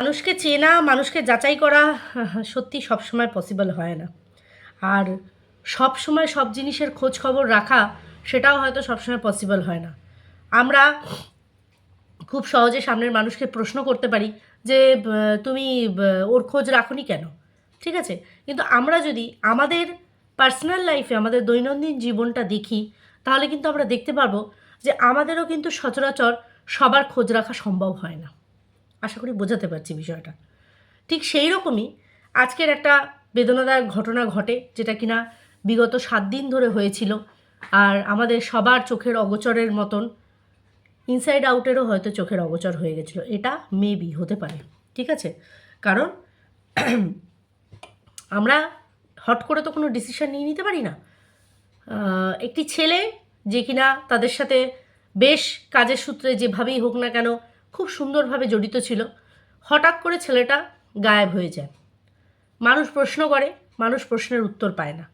মানুষকে চেনা, মানুষকে যাচাই করা সত্যি সবসময় পসিবল হয় না। আর সব সময় সব জিনিসের খোঁজ খবর রাখা, সেটাও হয়তো সবসময় পসিবল হয় না। আমরা খুব সহজে সামনের মানুষকে প্রশ্ন করতে পারি যে তুমি ওর খোঁজ রাখোনি কেন? ঠিক আছে? কিন্তু আমরা যদি আমাদের পার্সোনাল লাইফে আমাদের দৈনন্দিন জীবনটা দেখি, তাহলে কিন্তু আমরা দেখতে পারব যে, আমাদেরও কিন্তু সচরাচর সবার খোঁজ রাখা সম্ভব হয় না। আশা করি বোঝাতে পারছি বিষয়টা। ঠিক সেই রকমই আজকের একটা বেদনাদায়ক ঘটনা ঘটে, যেটা কিনা বিগত সাত দিন ধরে হয়েছিল আর আমাদের সবার চোখের অগোচরের মতন ইনসাইড আউটেরও হয়তো চোখের অগোচর হয়ে গেছিল। এটা মেবি হতে পারে, ঠিক আছে? কারণ আমরা হট করে তো কোনো ডিসিশন নিয়ে নিতে পারি না। একটি ছেলে যে কিনা তাদের সাথে বেশ কাজের সূত্রে যেভাবেই হোক না কেন খুব সুন্দরভাবে জড়িত ছিল। হঠাৎ করে ছেলেটা গায়েব হয়ে যায়। মানুষ প্রশ্ন করে, মানুষ প্রশ্নের উত্তর পায় না।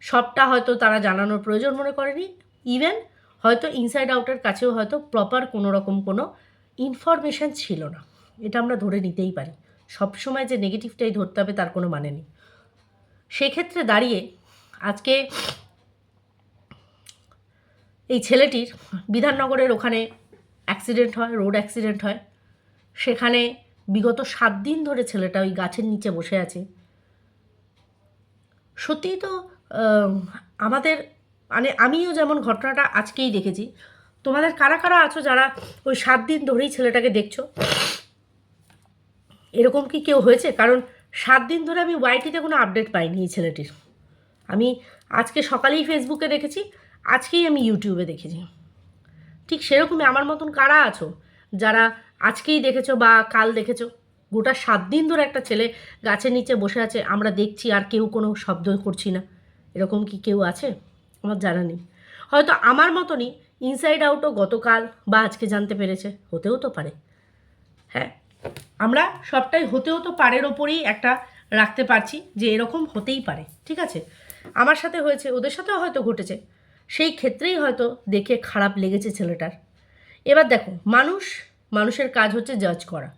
সবটা হয়তো তারা জানানোর প্রয়োজন মনে করেনি। ইভেন হয়তো ইনসাইড আউটের কাছেও হয়তো প্রপার কোনো রকম কোনো ইনফরমেশান ছিল না। এটা আমরা ধরে নিতেই পারি। সবসময় যে নেগেটিভটাই ধরতে হবে তার কোনো মানে নেই। সেক্ষেত্রে দাঁড়িয়ে আজকে এই ছেলেটির বিধাননগরের ওখানে অ্যাক্সিডেন্ট হয় রোড অ্যাক্সিডেন্ট হয়। সেখানে বিগত সাত দিন ধরে ছেলেটা ওই গাছের নিচে বসে আছে। সত্যিই তো আমাদের মানে আমিও যেমন ঘটনাটা আজকেই দেখেছি, তোমাদের কারা কারা আছো যারা ওই সাত দিন ধরেই ছেলেটাকে দেখছ? এরকম কি কেউ হয়েছে? কারণ সাত দিন ধরে আমি ওয়াইটিতে কোনো আপডেট পাইনি এই ছেলেটির। আমি আজকে সকালেই ফেসবুকে দেখেছি, আজকেই আমি ইউটিউবে দেখেছি। ঠিক সেরকমই আমার মতন কারা আছো? যারা আজকেই দেখেছ বা কাল দেখেছ? গোটা সাত দিন ধরে একটা ছেলে গাছের নিচে বসে আছে, আমরা দেখছি আর কেউ কোনো শব্দ করছি না। এরকম কি কেউ আছে? আমার জানা নেই। হয়তো আমার মতনই ইনসাইড আউটও গতকাল বা আজকে জানতে পেরেছে, হতেও তো পারে। হ্যাঁ আমরা সবটাই হতেও তো পারের ওপরেই একটা রাখতে পারছি যে এরকম হতেই পারে, ঠিক আছে? আমার সাথে হয়েছে, ওদের সাথেও হয়তো ঘটেছে। সেই ক্ষেত্রেই হয়তো দেখে খারাপ লেগেছে ছেলেটার। এবার দেখো, মানুষ, মানুষের কাজ হচ্ছে জাজ করা।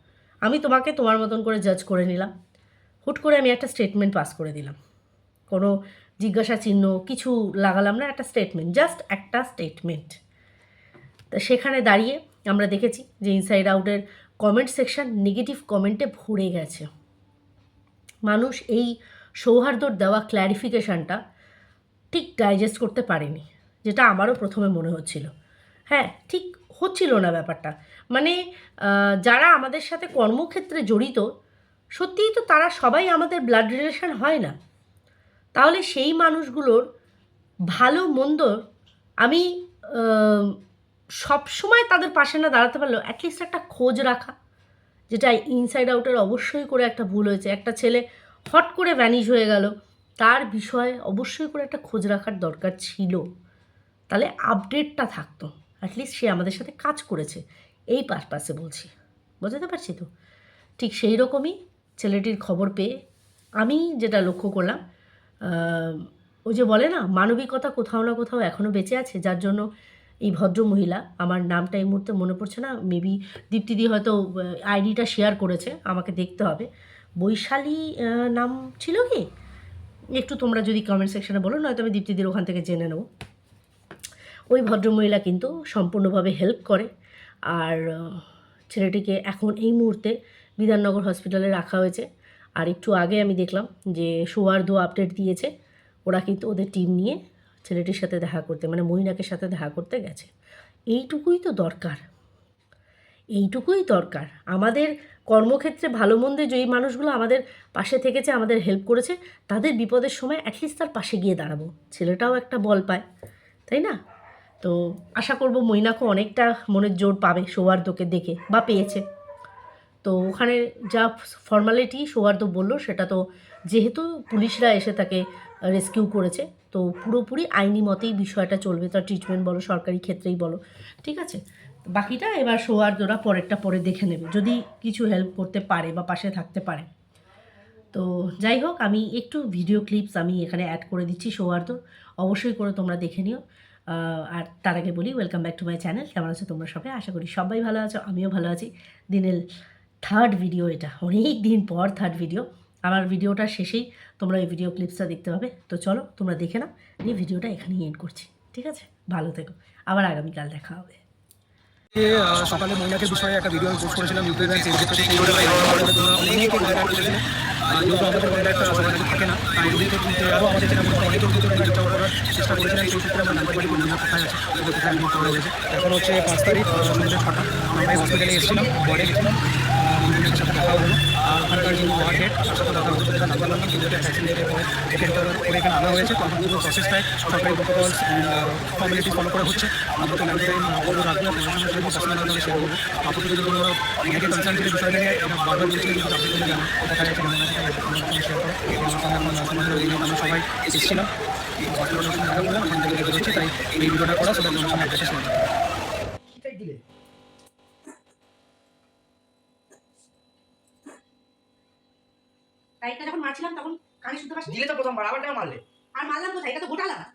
আমি তোমাকে তোমার মতন করে জাজ করে নিলাম। হুট করে আমি একটা স্টেটমেন্ট পাস করে দিলাম। কোনো জিজ্ঞাসা চিহ্ন, কিছু লাগালাম না, একটা স্টেটমেন্ট জাস্ট একটা স্টেটমেন্ট তা সেখানে দাঁড়িয়ে আমরা দেখেছি যে ইনসাইড আউটের কমেন্ট সেকশন নেগেটিভ কমেন্টে ভরে গেছে। মানুষ এই সৌহার্দ্যর দেওয়া ক্ল্যারিফিকেশানটা ঠিক ডাইজেস্ট করতে পারেনি। যেটা আমারও প্রথমে মনে হচ্ছিল। হ্যাঁ ঠিক হচ্ছিল না ব্যাপারটা। মানে যারা আমাদের সাথে কর্মক্ষেত্রে জড়িত, সত্যিই তো তারা সবাই আমাদের ব্লাড রিলেশন হয় না। তাহলে সেই মানুষগুলোর ভালো মন্দ আমি সব সময় তাদের পাশে না দাঁড়াতে পারলেও অ্যাটলিস্ট একটা খোঁজ রাখা, যেটা ইনসাইড আউটের অবশ্যই করে একটা ভুল হয়েছে। একটা ছেলে হট করে ভ্যানিশ হয়ে গেল, তার বিষয়ে অবশ্যই করে একটা খোঁজ রাখার দরকার ছিল। তাহলে আপডেটটা থাকতো। অ্যাটলিস্ট সে আমাদের সাথে কাজ করেছে। এই পারপাসে বলছি। বোঝাতে পারছি তো? ঠিক সেই রকমই ছেলেটির খবর পেয়ে আমি যেটা লক্ষ্য করলাম ওই যে বলে না, মানবিকতা কোথাও না কোথাও এখনও বেঁচে আছে। যার জন্য এই ভদ্র মহিলা, আমার নামটা এই মুহূর্তে মনে পড়ছে না মেবি দীপ্তিদি হয়তো আইডিটা শেয়ার করেছে, আমাকে দেখতে হবে। বৈশালী নাম ছিল কি? একটু তোমরা যদি কমেন্ট সেকশানে বলো, নয়তো আমি দীপ্তিদির ওখান থেকে জেনে নেব। ওই ভদ্রমহিলা কিন্তু সম্পূর্ণভাবে হেল্প করে। আর ছেলেটিকে এখন এই মুহূর্তে বিধাননগর হসপিটালে রাখা হয়েছে। আর একটু আগে আমি দেখলাম যে সৌহার্দ্য আপডেট দিয়েছে। ওরা কিন্তু ওদের টিম নিয়ে ছেলেটির সাথে দেখা করতে মানে মহিনাকের সাথে দেখা করতে গেছে। এইটুকুই তো দরকার। এইটুকুই দরকার। আমাদের কর্মক্ষেত্রে ভালো মন্দে যেই মানুষগুলো আমাদের পাশে থেকেছে, আমাদের হেল্প করেছে, তাদের বিপদের সময় অ্যাটলিস্ট তার পাশে গিয়ে দাঁড়াবো। ছেলেটাও একটা বল পায়, তাই না? তো আশা করব মৈনাকও অনেকটা মনের জোর পাবে সৌহার্দ্যকে দেখে বা পেয়েছে। তো ওখানে যা ফর্মালিটি সৌহার্দ্য বলল সেটা তো যেহেতু পুলিশরা এসে তাকে রেস্কিউ করেছে, তো পুরোপুরি আইনি মতেই বিষয়টা চলবে, তার ট্রিটমেন্ট বলো, সরকারি ক্ষেত্রেই বলো, ঠিক আছে? বাকিটা এবার সৌহার্দ্যরা পরেরটা পরে দেখে নেবে, যদি কিছু হেল্প করতে পারে বা পাশে থাকতে পারে। তো যাই হোক, আমি একটু ভিডিও ক্লিপস আমি এখানে অ্যাড করে দিচ্ছি সৌহার্দ্য, অবশ্যই করে তোমরা দেখে নিও। আর তার আগে বলি welcome back to my channel কেমন আছো তোমরা সবাই? আশা করি সবাই ভালো আছো আমিও ভালো আছি। দিনের থার্ড ভিডিও এটা অনেক দিন পর থার্ড ভিডিও আমার ভিডিওটা শেষেই তোমরা এই ভিডিও ক্লিপসটা দেখতে পাবে। তো চলো তোমরা দেখে নাও এই ভিডিওটা এখানেই এন্ড করছি ঠিক আছে? ভালো থেকো। আবার আগামীকাল দেখা হবে। সকালে মহিলাকে বিষয়ে একটা ভিডিও পোস্ট করেছিলাম ইউটিউবে। পরে কন্ট্যাক্ট সবার কাছে থাকে না, তাই কিন্তু মধ্যে অনেকের পারি হয়েছে। এখন হচ্ছে পাঁচ তারিখ সন্ধ্যে ছটা, আমরা হসপিটালে এসেছিলাম বর্ডে গেছিলাম। আর ওখানকার দেখা হচ্ছে তার নাম্বার নাম্বার কিন্তু এখানে আনা হয়েছে তখন পুরো সরকারি প্রোটোকলস ফর্মালিটি ফলো করা হচ্ছে আমরা তো ম্যামকে বলব রাখব প্রশাসনের সাথে পার্সোনাল কনসার্ন ছিল বিষয়টা নিয়ে এটা সঙ্গে সবাই এসেছিলাম সঙ্গে তাই এই ভিডিওটা করা সেটা সঙ্গে একটা শেয়ার কানে শুনতে পাচ্ছি দিলে তো প্রথমবার আবার কেন মারলে? আর মারলাম কোথায়? এটা তো গোটা লাগা